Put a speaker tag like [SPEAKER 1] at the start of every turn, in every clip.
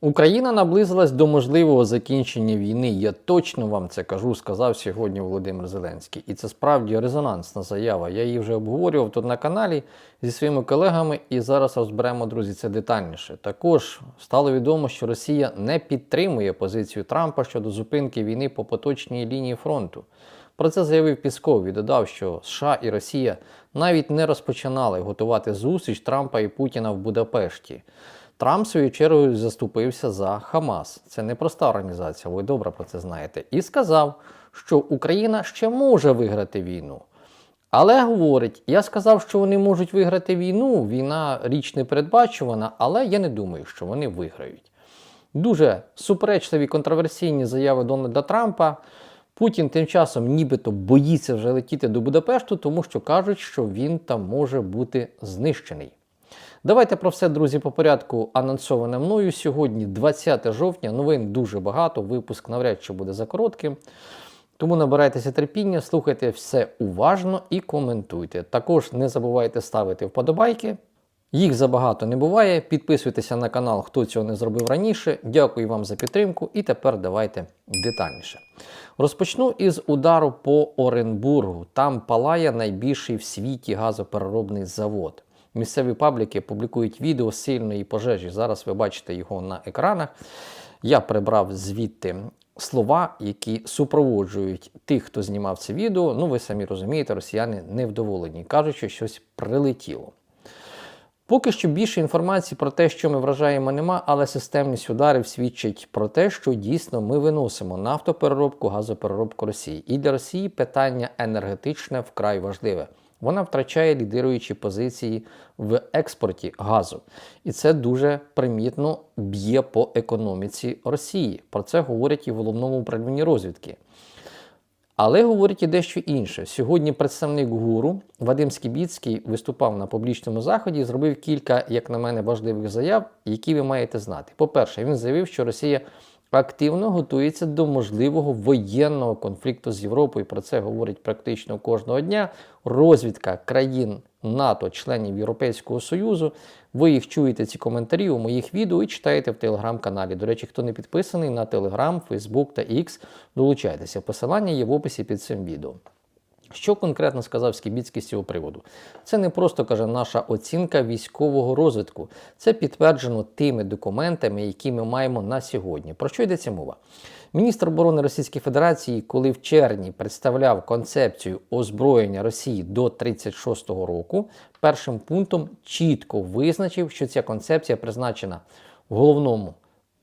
[SPEAKER 1] Україна наблизилась до можливого закінчення війни. Я точно вам це кажу, сказав сьогодні Володимир Зеленський. І це справді резонансна заява. Я її вже обговорював тут на каналі зі своїми колегами, і зараз розберемо, друзі, це детальніше. Також стало відомо, що Росія не підтримує позицію Трампа щодо зупинки війни по поточній лінії фронту. Про це заявив Пісков і додав, що США і Росія навіть не розпочинали готувати зустріч Трампа і Путіна в Будапешті. Трамп, в свою чергу, заступився за Хамас. Це непроста організація, ви добре про це знаєте. І сказав, що Україна ще може виграти війну. Але говорить, я сказав, що вони можуть виграти війну. Війна річ не передбачувана, але я не думаю, що вони виграють. Дуже суперечливі контроверсійні заяви Дональда Трампа. Путін тим часом нібито боїться вже летіти до Будапешту, тому що кажуть, що він там може бути знищений. Давайте про все, друзі, по порядку анонсоване мною. Сьогодні 20 жовтня. Новин дуже багато. Випуск навряд чи буде за коротким. Тому набирайтеся терпіння, слухайте все уважно і коментуйте. Також не забувайте ставити вподобайки. Їх забагато не буває. Підписуйтеся на канал, хто цього не зробив раніше. Дякую вам за підтримку. І тепер давайте детальніше. Розпочну із удару по Оренбургу. Там палає найбільший в світі газопереробний завод. Місцеві пабліки публікують відео сильної пожежі. Зараз ви бачите його на екранах. Я прибрав звідти слова, які супроводжують тих, хто знімав це відео. Ну, ви самі розумієте, росіяни невдоволені. Кажуть, що щось прилетіло. Поки що більше інформації про те, що ми вражаємо, нема, але системність ударів свідчить про те, що дійсно ми виносимо нафтопереробку, газопереробку Росії. І для Росії питання енергетичне вкрай важливе. Вона втрачає лідируючі позиції в експорті газу. І це дуже примітно б'є по економіці Росії. Про це говорять і в головному управлінні розвідки. Але говорить і дещо інше. Сьогодні представник гуру Вадим Скібіцький виступав на публічному заході і зробив кілька, як на мене, важливих заяв, які ви маєте знати. По-перше, він заявив, що Росія активно готується до можливого воєнного конфлікту з Європою. Про це говорить практично кожного дня. Розвідка країн НАТО, членів Європейського Союзу. Ви їх чуєте ці коментарі у моїх відео і читаєте в телеграм-каналі. До речі, хто не підписаний на Телеграм, Фейсбук та X, долучайтеся. Посилання є в описі під цим відео. Що конкретно сказав Скібіцький з цього приводу? Це не просто каже наша оцінка військового розвитку. Це підтверджено тими документами, які ми маємо на сьогодні. Про що йдеться мова? Міністр оборони Російської Федерації, коли в червні представляв концепцію озброєння Росії до 36-го року, першим пунктом чітко визначив, що ця концепція призначена головному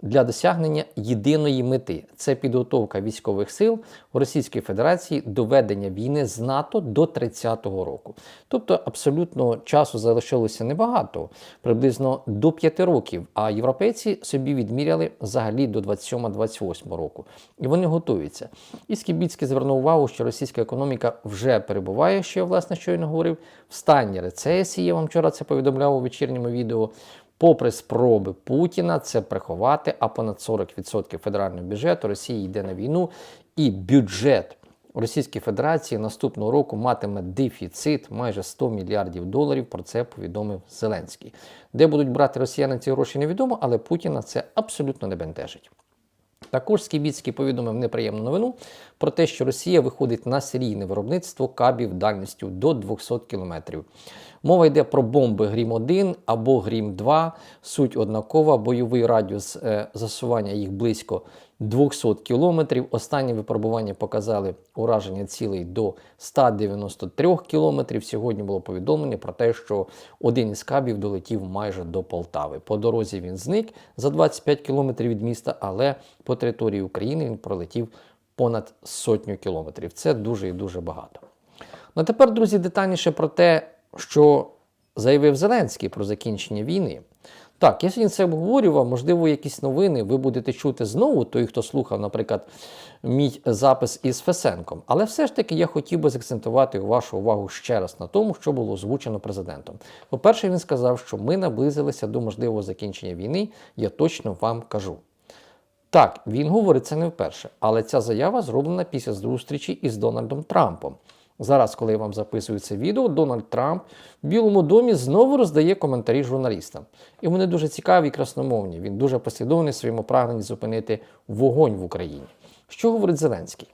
[SPEAKER 1] для досягнення єдиної мети це підготовка військових сил Російської Федерації до ведення війни з НАТО до 30-го року. Тобто абсолютно часу залишилося небагато, приблизно до 5 років. А європейці собі відміряли взагалі до 27-28 року. І вони готуються. І Скібіцький звернув увагу, що російська економіка вже перебуває, що я власне щойно говорив, в стані рецесії. Я вам вчора це повідомляв у вечірньому відео. Попри спроби Путіна це приховати, а понад 40% федерального бюджету Росії йде на війну, і бюджет Російської Федерації наступного року матиме дефіцит майже 100 мільярдів доларів. Про це повідомив Зеленський. Де будуть брати росіяни ці гроші, невідомо, але Путіна це абсолютно не бентежить. Також Скібіцький повідомив неприємну новину про те, що Росія виходить на серійне виробництво кабів дальністю до 200 кілометрів. Мова йде про бомби Грім 1 або Грім 2. Суть однакова, бойовий радіус е, засування їх близько 200 кілометрів. Останні випробування показали ураження цілей до 193 кілометрів. Сьогодні було повідомлення про те, що один із кабів долетів майже до Полтави. По дорозі він зник за 25 кілометрів від міста, але по території України він пролетів понад сотню кілометрів. Це дуже і дуже багато. Ну тепер, друзі, детальніше про те, що заявив Зеленський про закінчення війни. Так, я сьогодні це обговорював, можливо, якісь новини ви будете чути знову, той, хто слухав, наприклад, мій запис із Фесенком. Але все ж таки я хотів би закцентувати вашу увагу ще раз на тому, що було озвучено президентом. По-перше, він сказав, що ми наблизилися до можливого закінчення війни, я точно вам кажу. Так, він говорить це не вперше, але ця заява зроблена після зустрічі із Дональдом Трампом. Зараз, коли я вам записую це відео, Дональд Трамп в Білому домі знову роздає коментарі журналістам. І вони дуже цікаві і красномовні. Він дуже послідовний в своєму прагненні зупинити вогонь в Україні. Що говорить Зеленський?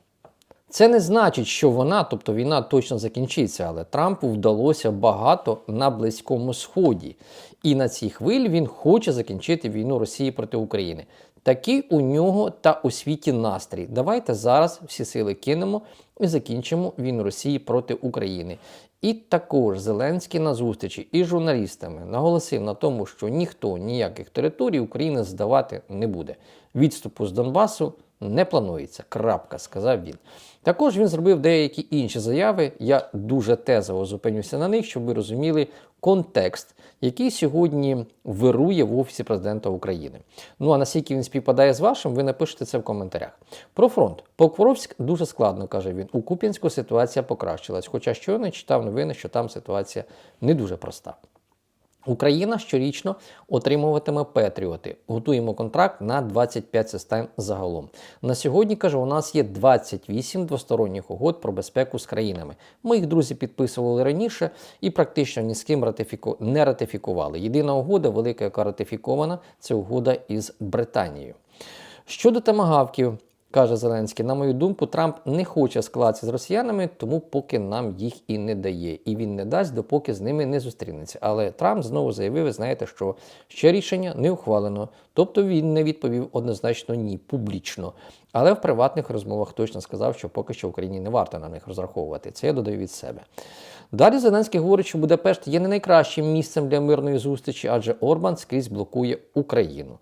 [SPEAKER 1] Це не значить, що вона, тобто війна, точно закінчиться, але Трампу вдалося багато на Близькому Сході. І на цій хвилі він хоче закінчити війну Росії проти України. Такий у нього та у світі настрій. Давайте зараз всі сили кинемо і закінчимо війну Росії проти України. І також Зеленський на зустрічі із журналістами наголосив на тому, що ніхто ніяких територій України здавати не буде. Відступу з Донбасу не планується. Крапка, сказав він. Також він зробив деякі інші заяви. Я дуже тезово зупинюся на них, щоб ви розуміли контекст, який сьогодні вирує в Офісі президента України. Ну а наскільки він співпадає з вашим, ви напишете це в коментарях. Про фронт. Покровськ дуже складно, каже він. У Куп'янську ситуація покращилась. Хоча щойно читав новини, що там ситуація не дуже проста. Україна щорічно отримуватиме Петріоти. Готуємо контракт на 25 систем загалом. На сьогодні каже, у нас є 28 двосторонніх угод про безпеку з країнами. Ми їх друзі підписували раніше і практично ні з ким ратифіку... не ратифікували. Єдина угода, велика, яка ратифікована, це угода із Британією. Щодо тамагавків, каже Зеленський, на мою думку, Трамп не хоче ескалації з росіянами, тому поки нам їх і не дає. І він не дасть, допоки з ними не зустрінеться. Але Трамп знову заявив, ви знаєте, що ще рішення не ухвалено. Тобто він не відповів однозначно ні, публічно. Але в приватних розмовах точно сказав, що поки що Україні не варто на них розраховувати. Це я додаю від себе. Далі Зеленський говорить, що Будапешт є не найкращим місцем для мирної зустрічі, адже Орбан скрізь блокує Україну.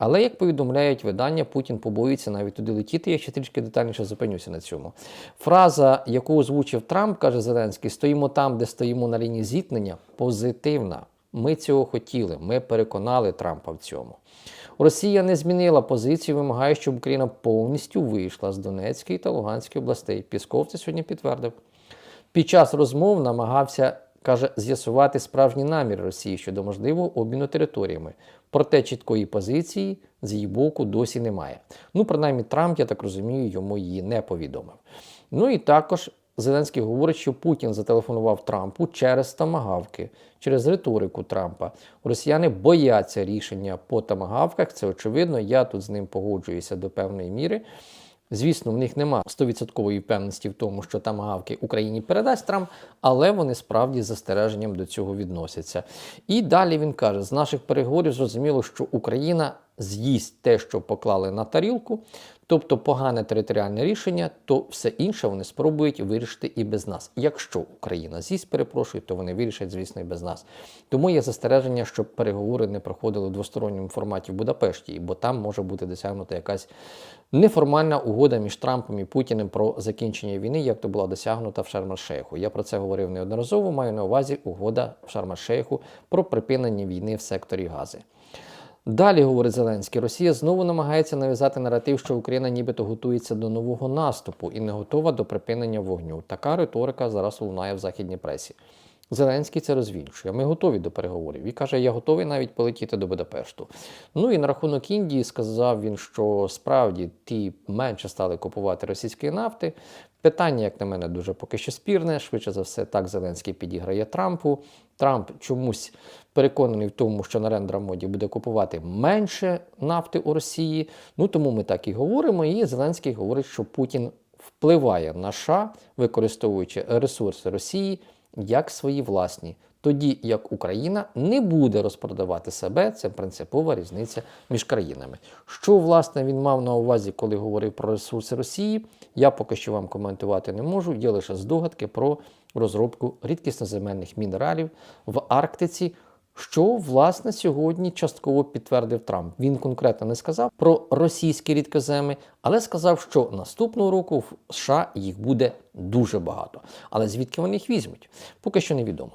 [SPEAKER 1] Але як повідомляють видання, Путін побоїться навіть туди летіти. Я ще трішки детальніше зупинюся на цьому. Фраза, яку озвучив Трамп, каже Зеленський: стоїмо там, де стоїмо на лінії зіткнення, позитивна. Ми цього хотіли. Ми переконали Трампа в цьому. Росія не змінила позицію, вимагає, щоб Україна повністю вийшла з Донецької та Луганської областей. Пісков це сьогодні підтвердив. Під час розмов намагався, каже, з'ясувати справжні наміри Росії щодо можливого обміну територіями. Проте чіткої позиції з її боку досі немає. Ну, принаймні, Трамп, я так розумію, йому її не повідомив. Ну і також Зеленський говорить, що Путін зателефонував Трампу через тамагавки, через риторику Трампа. Росіяни бояться рішення по тамагавках. Це очевидно. Я тут з ним погоджуюся до певної міри. Звісно, в них нема 100% впевненості в тому, що там гавки Україні передасть Трамп, але вони справді з застереженням до цього відносяться. І далі він каже: з наших переговорів зрозуміло, що Україна з'їсть те, що поклали на тарілку, тобто погане територіальне рішення, то все інше вони спробують вирішити і без нас. Якщо Україна з'їсть, перепрошую, то вони вирішать, звісно, і без нас. Тому є застереження, щоб переговори не проходили в двосторонньому форматі в Будапешті, бо там може бути досягнута якась неформальна угода між Трампом і Путіним про закінчення війни, як то була досягнута в Шарм-Шейху. Я про це говорив неодноразово. Маю на увазі угода в Шарм-Шейху про припинення війни в секторі Гази. Далі, говорить Зеленський, Росія знову намагається нав'язати наратив, що Україна нібито готується до нового наступу і не готова до припинення вогню. Така риторика зараз лунає в західній пресі. Зеленський це розвінчує. Ми готові до переговорів. І каже, я готовий навіть полетіти до Будапешту. Ну і на рахунок Індії сказав він, що справді ті менше стали купувати російської нафти. Питання, як на мене, дуже поки що спірне. Швидше за все, так Зеленський підіграє Трампу. Трамп чомусь переконаний в тому, що Нарендра Моді буде купувати менше нафти у Росії. Ну тому ми так і говоримо. І Зеленський говорить, що Путін впливає на США, використовуючи ресурси Росії як свої власні. Тоді як Україна не буде розпродавати себе, це принципова різниця між країнами. Що власне він мав на увазі, коли говорив про ресурси Росії, я поки що вам коментувати не можу. Є лише здогадки про розробку рідкісноземельних мінералів в Арктиці. Що власне сьогодні частково підтвердив Трамп. Він конкретно не сказав про російські рідкоземи, але сказав, що наступного року в США їх буде дуже багато. Але звідки вони їх візьмуть? Поки що невідомо.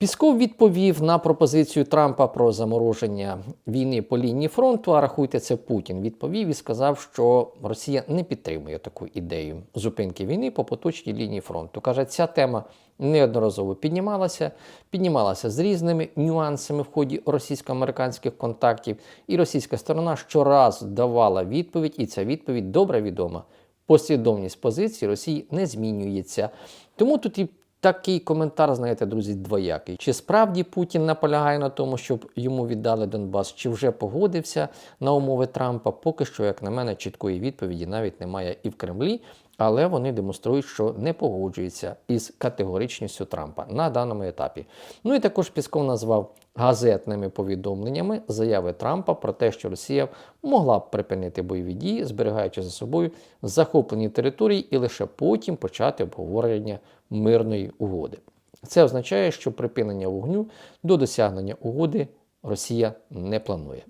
[SPEAKER 1] Пісков відповів на пропозицію Трампа про замороження війни по лінії фронту. А рахуйте, це Путін відповів і сказав, що Росія не підтримує таку ідею зупинки війни по поточній лінії фронту. Каже, ця тема неодноразово піднімалася, піднімалася з різними нюансами в ході російсько-американських контактів, і російська сторона щораз давала відповідь, і ця відповідь добре відома. послідовність позиції Росії не змінюється. Тому тут і такий коментар, знаєте, друзі, двоякий. Чи справді Путін наполягає на тому, щоб йому віддали Донбас, чи вже погодився на умови Трампа? Поки що, як на мене, чіткої відповіді навіть немає і в Кремлі, але вони демонструють, що не погоджуються із категоричністю Трампа на даному етапі. Ну і також Пісков назвав газетними повідомленнями заяви Трампа про те, що Росія могла б припинити бойові дії, зберігаючи за собою захоплені території, і лише потім почати обговорення мирної угоди. Це означає, що припинення вогню до досягнення угоди Росія не планує.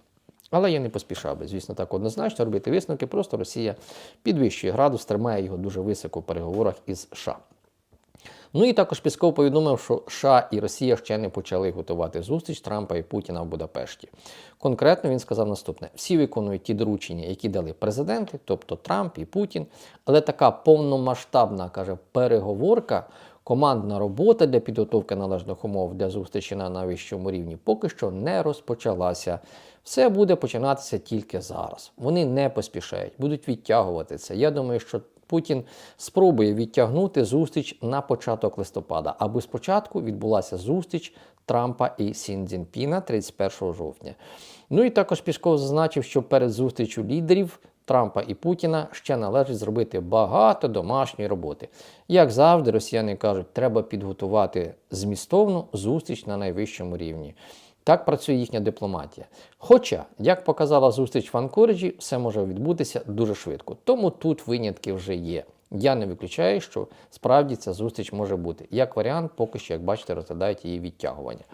[SPEAKER 1] Але я не поспішав би, звісно, так однозначно робити висновки. Просто Росія підвищує градус, тримає його дуже високо в переговорах із США. Ну і також Пісков повідомив, що США і Росія ще не почали готувати зустріч Трампа і Путіна в Будапешті. Конкретно він сказав наступне: всі виконують ті доручення, які дали президенти, тобто Трамп і Путін. Але така повномасштабна каже переговорка. Командна робота для підготовки належних умов для зустрічі на найвищому рівні поки що не розпочалася. Все буде починатися тільки зараз. Вони не поспішають, будуть відтягувати це. Я думаю, що Путін спробує відтягнути зустріч на початок листопада, аби спочатку відбулася зустріч Трампа і Сін Цзіньпіна 31 жовтня. Ну і також Пішков зазначив, що перед зустрічю лідерів Трампа і Путіна ще належить зробити багато домашньої роботи. Як завжди, росіяни кажуть, треба підготувати змістовну зустріч на найвищому рівні. Так працює їхня дипломатія. Хоча, як показала зустріч в Анкориджі, все може відбутися дуже швидко. Тому тут винятки вже є. Я не виключаю, що справді ця зустріч може бути. Як варіант, поки що, як бачите, розглядають її відтягування.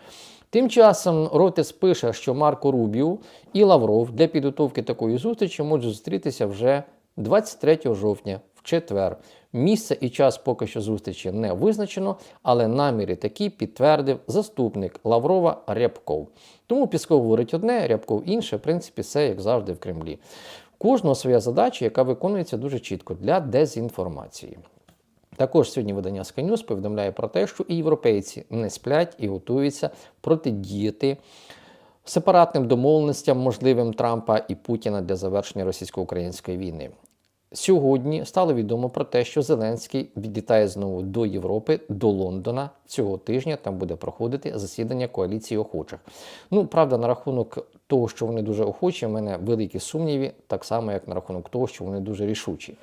[SPEAKER 1] Тим часом Ротес пише, що Марко Рубіо і Лавров для підготовки такої зустрічі можуть зустрітися вже 23 жовтня в четвер. Місце і час поки що зустрічі не визначено, але наміри такі підтвердив заступник Лаврова Рябков. Тому Пісков говорить одне, Рябков інше, в принципі, все як завжди в Кремлі. Кожного своя задача, яка виконується дуже чітко для дезінформації. Також сьогодні видання Sky повідомляє про те, що і європейці не сплять і готуються протидіяти сепаратним домовленостям, можливим Трампа і Путіна для завершення російсько-української війни. Сьогодні стало відомо про те, що Зеленський відлітає знову до Європи, до Лондона цього тижня. Там буде проходити засідання коаліції охочих. Ну, правда, на рахунок того, що вони дуже охочі, в мене великі сумніви, так само як на рахунок того, що вони дуже рішучі.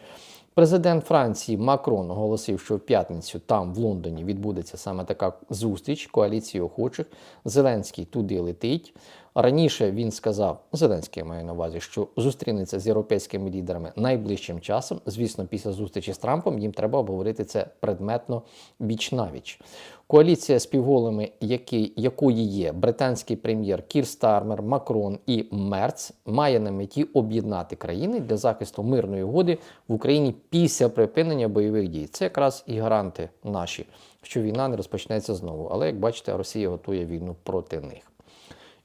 [SPEAKER 1] Президент Франції Макрон оголосив, що в п'ятницю там в Лондоні відбудеться саме така зустріч коаліції охочих. Зеленський туди летить. Раніше він сказав, Зеленський я маю на увазі, що зустрінеться з європейськими лідерами найближчим часом. Звісно, після зустрічі з Трампом їм треба обговорити це предметно біч навіч. Коаліція співголами, які, якої є британський прем'єр Кір Стармер, Макрон і Мерц, має на меті об'єднати країни для захисту мирної угоди в Україні після припинення бойових дій. Це якраз і гаранти наші, що війна не розпочнеться знову. Але як бачите, Росія готує війну проти них.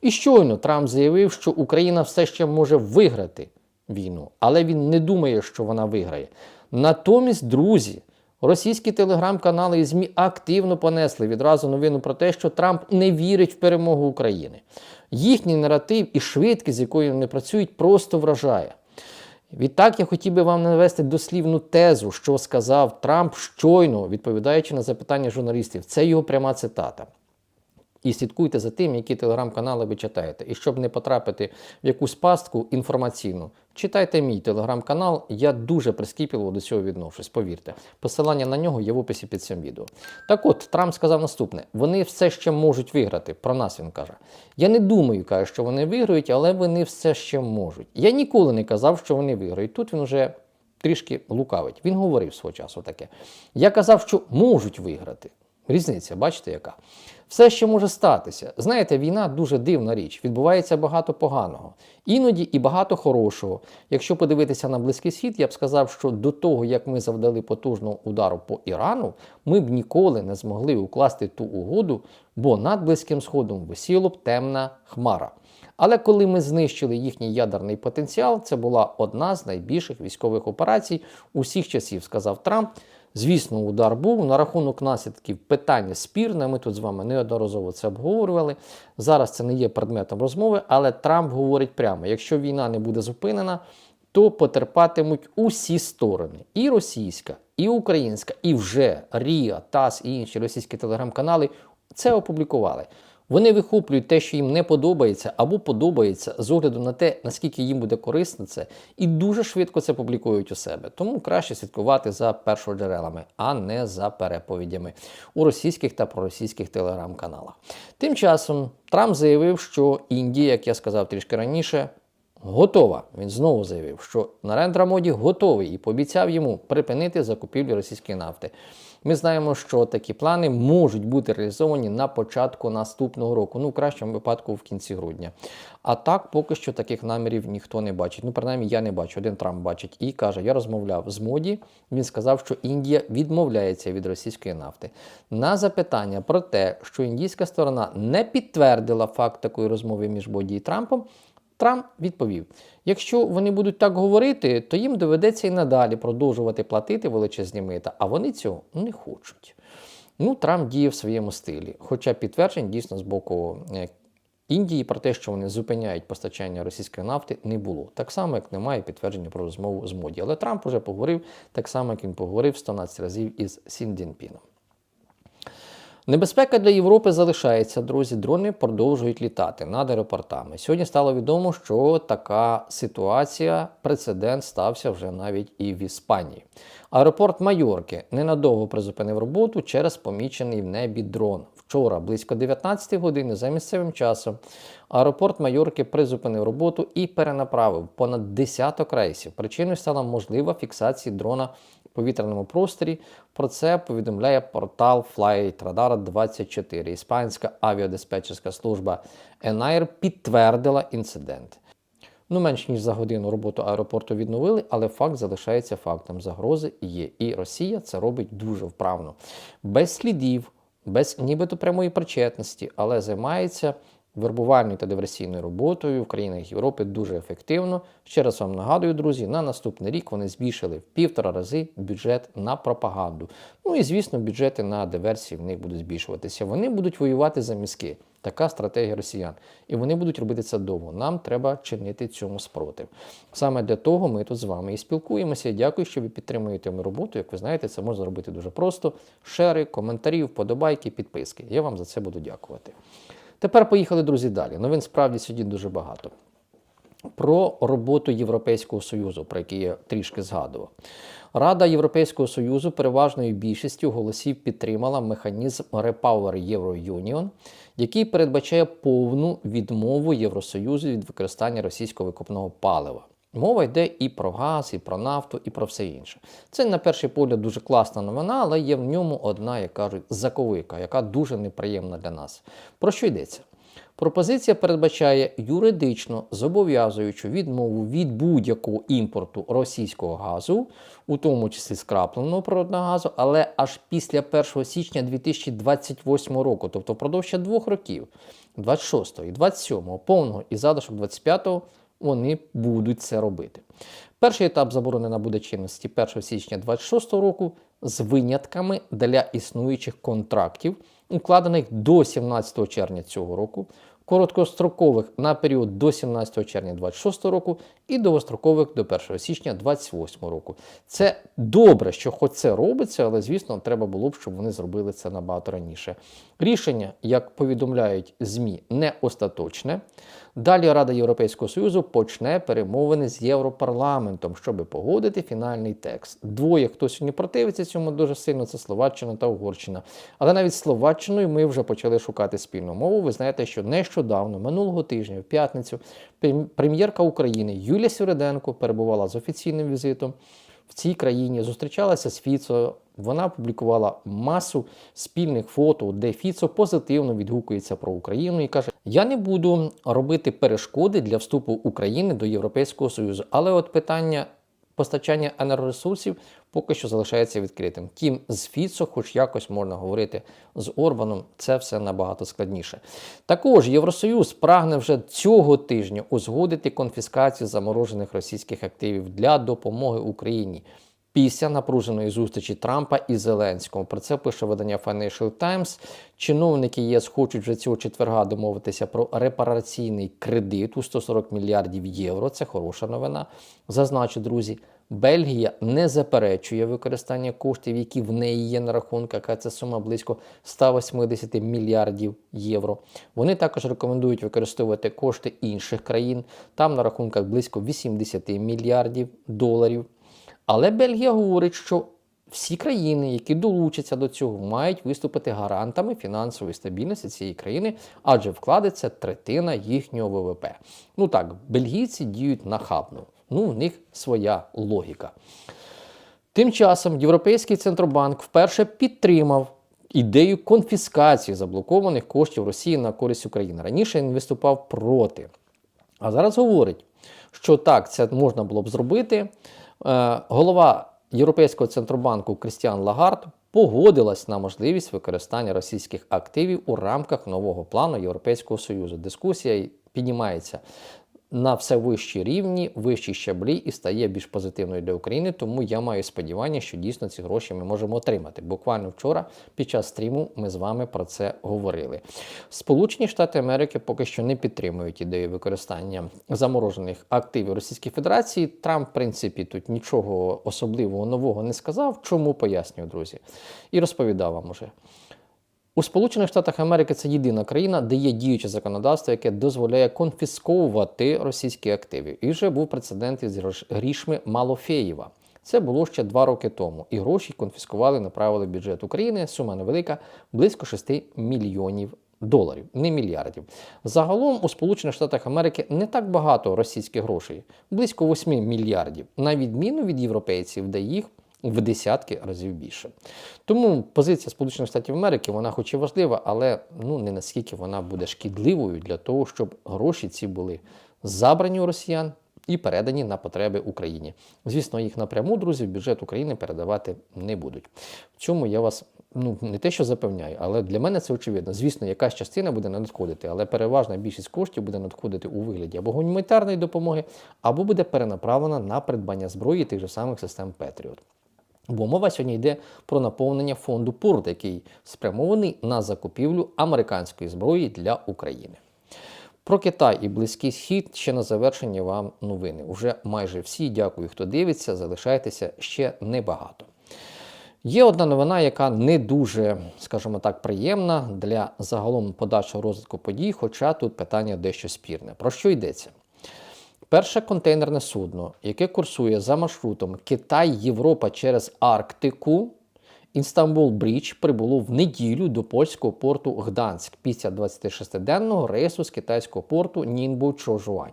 [SPEAKER 1] І щойно Трамп заявив, що Україна все ще може виграти війну, але він не думає, що вона виграє. Натомість, друзі, російські телеграм-канали і ЗМІ активно понесли відразу новину про те, що Трамп не вірить в перемогу України. Їхній наратив і швидкість, з якою вони працюють, просто вражає. Відтак я хотів би вам навести дослівну тезу, що сказав Трамп щойно, відповідаючи на запитання журналістів. Це його пряма цитата. І слідкуйте за тим, які телеграм-канали ви читаєте. І щоб не потрапити в якусь пастку інформаційну, читайте мій телеграм-канал. Я дуже прискіпливо до цього відношусь, повірте. Посилання на нього є в описі під цим відео. Так от, Трамп сказав наступне: вони все ще можуть виграти. Про нас він каже. Я не думаю, каже, що вони виграють, але вони все ще можуть. Я ніколи не казав, що вони виграють. Тут він вже трішки лукавить. Він говорив свого часу таке. Я казав, що можуть виграти. Різниця, бачите, яка? Все ще може статися. Знаєте, війна дуже дивна річ. Відбувається багато поганого, іноді і багато хорошого. Якщо подивитися на Близький Схід, я б сказав, що до того, як ми завдали потужного удару по Ірану, ми б ніколи не змогли укласти ту угоду, бо над Близьким Сходом висіло б темна хмара. Але коли ми знищили їхній ядерний потенціал, це була одна з найбільших військових операцій усіх часів, сказав Трамп. Звісно, удар був на рахунок наслідків питання спірне. Ми тут з вами неодноразово це обговорювали. Зараз це не є предметом розмови, але Трамп говорить прямо: якщо війна не буде зупинена, то потерпатимуть усі сторони: і російська, і українська, і вже Ріа, ТАСС і інші російські телеграм-канали це опублікували. Вони вихоплюють те, що їм не подобається або подобається з огляду на те, наскільки їм буде корисно це, і дуже швидко це публікують у себе. Тому краще слідкувати за першоджерелами, а не за переповідями у російських та проросійських телеграм-каналах. Тим часом Трамп заявив, що Індія, як я сказав трішки раніше, готова. Він знову заявив, що Нарендра Моді готовий і пообіцяв йому припинити закупівлю російської нафти. Ми знаємо, що такі плани можуть бути реалізовані на початку наступного року, ну в кращому випадку в кінці грудня. А так поки що таких намірів ніхто не бачить. Ну, принаймні, я не бачу. Один Трамп бачить і каже: я розмовляв з моді. Він сказав, що Індія відмовляється від російської нафти. На запитання про те, що індійська сторона не підтвердила факт такої розмови між Боді і Трампом. Трамп відповів: якщо вони будуть так говорити, то їм доведеться і надалі продовжувати платити величезні мита, а вони цього не хочуть. Ну, Трамп діє в своєму стилі, хоча підтверджень дійсно з боку е, Індії про те, що вони зупиняють постачання російської нафти, не було. Так само, як немає підтвердження про розмову з моді. Але Трамп уже поговорив так само, як він поговорив 112 разів із Сін Дзінпіном. Небезпека для Європи залишається, друзі. Дрони продовжують літати над аеропортами. Сьогодні стало відомо, що така ситуація, прецедент стався вже навіть і в Іспанії. Аеропорт Майорки ненадовго призупинив роботу через помічений в небі дрон. Вчора, близько 19 години за місцевим часом, аеропорт Майорки призупинив роботу і перенаправив понад десяток рейсів. Причиною стала можлива фіксація дрона повітряному просторі. Про це повідомляє портал Flightradar 24. Іспанська авіадиспетчерська служба ENAIR підтвердила інцидент. Ну, менш ніж за годину роботу аеропорту відновили, але факт залишається фактом. Загрози є. І Росія це робить дуже вправно, без слідів, без нібито прямої причетності, але займається вербувальною та диверсійною роботою в країнах Європи дуже ефективно. Ще раз вам нагадую, друзі, на наступний рік вони збільшили в півтора рази бюджет на пропаганду. Ну і звісно, бюджети на диверсії в них будуть збільшуватися. Вони будуть воювати за мізки. Така стратегія росіян. І вони будуть робити це довго. Нам треба чинити цьому спротив. Саме для того ми тут з вами і спілкуємося. Дякую, що ви підтримуєте мою роботу. Як ви знаєте, це можна зробити дуже просто. Шери, коментарі, вподобайки, підписки. Я вам за це буду дякувати. Тепер поїхали, друзі, далі. Новин справді сьогодні дуже багато. Про роботу Європейського Союзу, про який я трішки згадував. Рада Європейського Союзу переважною більшістю голосів підтримала механізм Repower Euro Union, який передбачає повну відмову Євросоюзу від використання російського викопного палива. Мова йде і про газ, і про нафту, і про все інше. Це, на перший погляд, дуже класна новина, але є в ньому одна, як кажуть, заковика, яка дуже неприємна для нас. Про що йдеться? Пропозиція передбачає юридично зобов'язуючу відмову від будь-якого імпорту російського газу, у тому числі скрапленого природного газу, але аж після 1 січня 2028 року, тобто впродовж двох років, 26 і 27 повного і залишок 25 вони будуть це робити. Перший етап заборони набуде чинності 1 січня 2026 року з винятками для існуючих контрактів, укладених до 17 червня цього року, короткострокових на період до 17 червня 2026 року і довгострокових до 1 січня 2028 року. Це добре, що хоч це робиться, але звісно, треба було б, щоб вони зробили це набагато раніше. Рішення, як повідомляють ЗМІ, не остаточне. Далі Рада Європейського Союзу почне перемовини з Європарламентом, щоб погодити фінальний текст. Двоє, хто сьогодні противиться цьому дуже сильно, це Словаччина та Угорщина. Але навіть з Словаччиною ми вже почали шукати спільну мову. Ви знаєте, що нещодавно, минулого тижня, в п'ятницю, прем'єрка України Юлія Сюриденко перебувала з офіційним візитом в цій країні, зустрічалася з Фіцо. Вона публікувала масу спільних фото, де Фіцо позитивно відгукується про Україну і каже: Я не буду робити перешкоди для вступу України до Європейського Союзу. Але от питання постачання енергоресурсів поки що залишається відкритим. Тім з Фіцо, хоч якось можна говорити з Орбаном, це все набагато складніше. Також Євросоюз прагне вже цього тижня узгодити конфіскацію заморожених російських активів для допомоги Україні. Після напруженої зустрічі Трампа і Зеленського. Про це пише видання Financial Times. Чиновники ЄС хочуть вже цього четверга домовитися про репараційний кредит у 140 мільярдів євро. Це хороша новина. Зазначу, друзі. Бельгія не заперечує використання коштів, які в неї є на рахунках, а це сума близько 180 мільярдів євро. Вони також рекомендують використовувати кошти інших країн. Там на рахунках близько 80 мільярдів доларів. Але Бельгія говорить, що всі країни, які долучаться до цього, мають виступити гарантами фінансової стабільності цієї країни, адже вкладеться третина їхнього ВВП. Ну так, бельгійці діють нахабно. Ну, в них своя логіка. Тим часом Європейський центробанк вперше підтримав ідею конфіскації заблокованих коштів Росії на користь України. Раніше він виступав проти. А зараз говорить, що так, це можна було б зробити. Е, голова Європейського центробанку Крістіан Лагард погодилась на можливість використання російських активів у рамках нового плану Європейського Союзу. Дискусія піднімається на все вищі рівні, вищі щаблі і стає більш позитивною для України. Тому я маю сподівання, що дійсно ці гроші ми можемо отримати. Буквально вчора під час стріму ми з вами про це говорили. Сполучені Штати Америки поки що не підтримують ідею використання заморожених активів Російської Федерації. Трамп, в принципі, тут нічого особливого нового не сказав. Чому пояснюю, друзі? І розповідав вам уже. У Сполучених Штатах Америки це єдина країна, де є діюче законодавство, яке дозволяє конфісковувати російські активи. І вже був прецедент із грішми Малофеєва. Це було ще два роки тому. І гроші конфіскували, направили в бюджет України. Сума невелика, близько 6 мільйонів доларів, не мільярдів. Загалом у Сполучених Штатах Америки не так багато російських грошей, близько 8 мільярдів, на відміну від європейців, де їх в десятки разів більше. Тому позиція Сполучених Штатів Америки, вона хоч і важлива, але ну не наскільки вона буде шкідливою для того, щоб гроші ці були забрані у росіян і передані на потреби Україні. Звісно, їх напряму, друзі, в бюджет України передавати не будуть. В цьому я вас ну не те, що запевняю, але для мене це очевидно. Звісно, якась частина буде надходити, але переважна більшість коштів буде надходити у вигляді або гуманітарної допомоги, або буде перенаправлена на придбання зброї тих же самих систем Петріот. Бо мова сьогодні йде про наповнення фонду ПУРД, який спрямований на закупівлю американської зброї для України. Про Китай і Близький Схід ще на завершення вам новини. Уже майже всі. Дякую, хто дивиться. Залишайтеся ще небагато. Є одна новина, яка не дуже, скажімо так, приємна для загалом подальшого розвитку подій, хоча тут питання дещо спірне. Про що йдеться? Перше контейнерне судно, яке курсує за маршрутом Китай-Європа через Арктику, Інстамбул Брідж прибуло в неділю до польського порту Гданськ після 26-денного рейсу з китайського порту Нінбу Чожуань.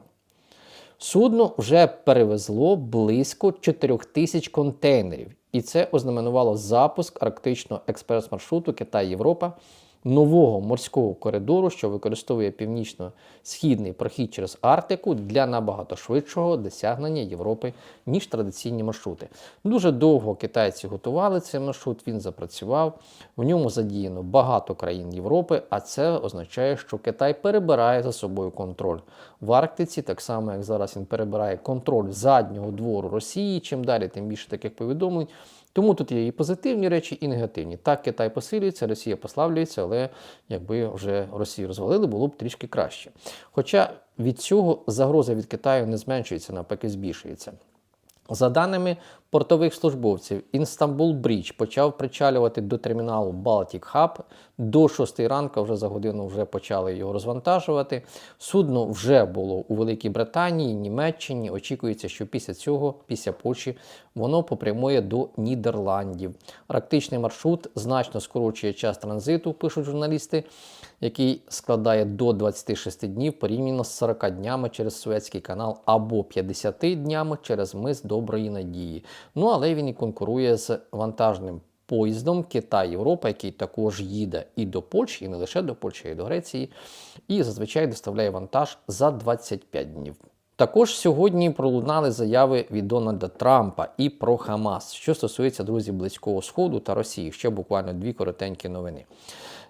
[SPEAKER 1] Судно вже перевезло близько 4 тисяч контейнерів, і це ознаменувало запуск арктичного експрес-маршруту Китай-Європа нового морського коридору, що використовує північно-східний прохід через Арктику для набагато швидшого досягнення Європи, ніж традиційні маршрути. Дуже довго китайці готували цей маршрут, він запрацював. В ньому задіяно багато країн Європи, а це означає, що Китай перебирає за собою контроль в Арктиці, так само як зараз він перебирає контроль заднього двору Росії. Чим далі, тим більше таких повідомлень. Тому тут є і позитивні речі, і негативні. Так, Китай посилюється, Росія послаблюється, але якби вже Росію розвалили, було б трішки краще. Хоча від цього загроза від Китаю не зменшується, навпаки, збільшується. За даними портових службовців, Інстамбул Брідж почав причалювати до терміналу Baltic Hub. До 6 ранку вже за годину вже почали його розвантажувати. Судно вже було у Великій Британії, Німеччині. Очікується, що після цього, після Польщі, воно попрямує до Нідерландів. Арктичний маршрут значно скорочує час транзиту, пишуть журналісти, який складає до 26 днів порівняно з 40 днями через Суецький канал або 50 днями через мис Доброї Надії. Ну але він і конкурує з вантажним поїздом Китай-Європа, який також їде і до Польщі, і не лише до Польщі, й до Греції, і зазвичай доставляє вантаж за 25 днів. Також сьогодні пролунали заяви від Дональда Трампа і про Хамас, що стосується друзів Близького Сходу та Росії. Ще буквально дві коротенькі новини.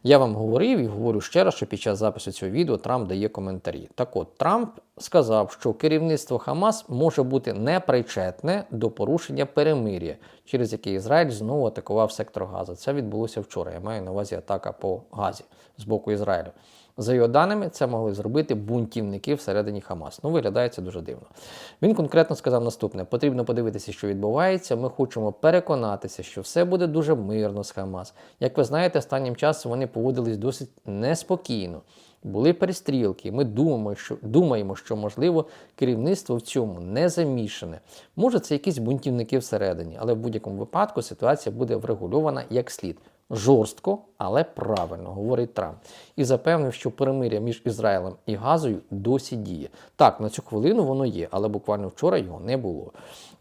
[SPEAKER 1] Я вам говорив і говорю ще раз, що під час запису цього відео Трамп дає коментарі. Так от, Трамп сказав, що керівництво Хамас може бути непричетне до порушення перемир'я, через яке Ізраїль знову атакував сектор Газа. Це відбулося вчора. Я маю на увазі атака по Газі з боку Ізраїлю. За його даними, це могли зробити бунтівники всередині Хамас. Ну, виглядає це дуже дивно. Він конкретно сказав наступне: потрібно подивитися, що відбувається. Ми хочемо переконатися, що все буде дуже мирно з Хамас. Як ви знаєте, останнім часом вони поводились досить неспокійно. Були перестрілки. Ми думаємо, що думаємо, що можливо керівництво в цьому не замішане. Може, це якісь бунтівники всередині, але в будь-якому випадку ситуація буде врегульована як слід. Жорстко, але правильно, говорить Трамп. І запевнив, що перемиря між Ізраїлем і Газою досі діє. Так, на цю хвилину воно є, але буквально вчора його не було.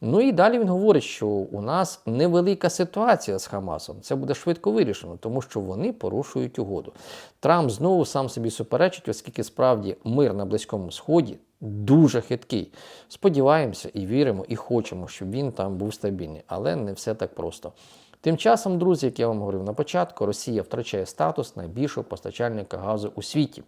[SPEAKER 1] Ну і далі він говорить, що у нас невелика ситуація з Хамасом. Це буде швидко вирішено, тому що вони порушують угоду. Трамп знову сам собі суперечить, оскільки справді мир на Близькому Сході дуже хиткий. Сподіваємося і віримо, і хочемо, щоб він там був стабільний, але не все так просто. Тим часом, друзі, як я вам говорив на початку, Росія втрачає статус найбільшого постачальника газу у світі.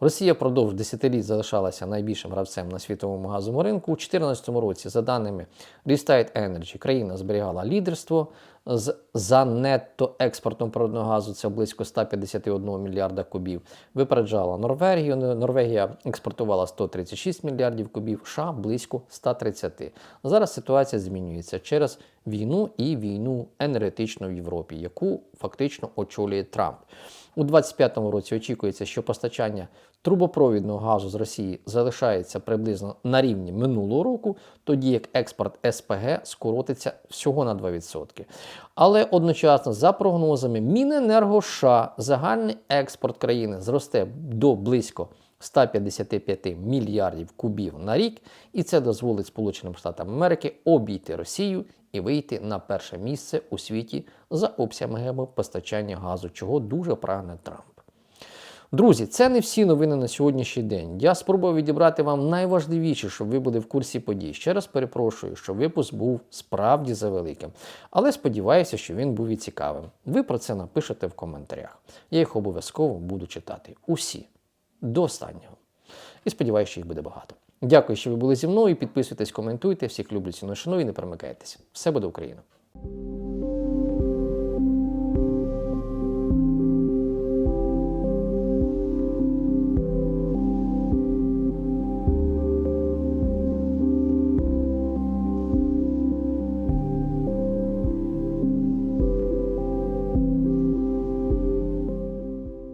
[SPEAKER 1] Росія впродовж десятиліть залишалася найбільшим гравцем на світовому газовому ринку. У 2014 році, за даними Restart Energy, країна зберігала лідерство з за нетто експортом природного газу, це близько 151 мільярда кубів. Випереджала Норвегію. Норвегія експортувала 136 мільярдів кубів, США близько 130. Зараз ситуація змінюється через війну і війну енергетичну в Європі, яку фактично очолює Трамп. У 2025 році очікується, що постачання трубопровідного газу з Росії залишається приблизно на рівні минулого року, тоді як експорт СПГ скоротиться всього на 2%. Але одночасно, за прогнозами Міненерго США, загальний експорт країни зросте до близько 155 мільярдів кубів на рік, і це дозволить Сполученим Штатам Америки обійти Росію і вийти на перше місце у світі за обсягами постачання газу, чого дуже прагне Трамп. Друзі, це не всі новини на сьогоднішній день. Я спробував відібрати вам найважливіше, щоб ви були в курсі подій. Ще раз перепрошую, що випуск був справді завеликим. Але сподіваюся, що він був і цікавим. Ви про це напишете в коментарях. Я їх обов'язково буду читати. Усі до останнього. І сподіваюся, що їх буде багато. Дякую, що ви були зі мною. Підписуйтесь, коментуйте. Всіх люблю ціну шаную і не перемикайтеся. Все буде Україна!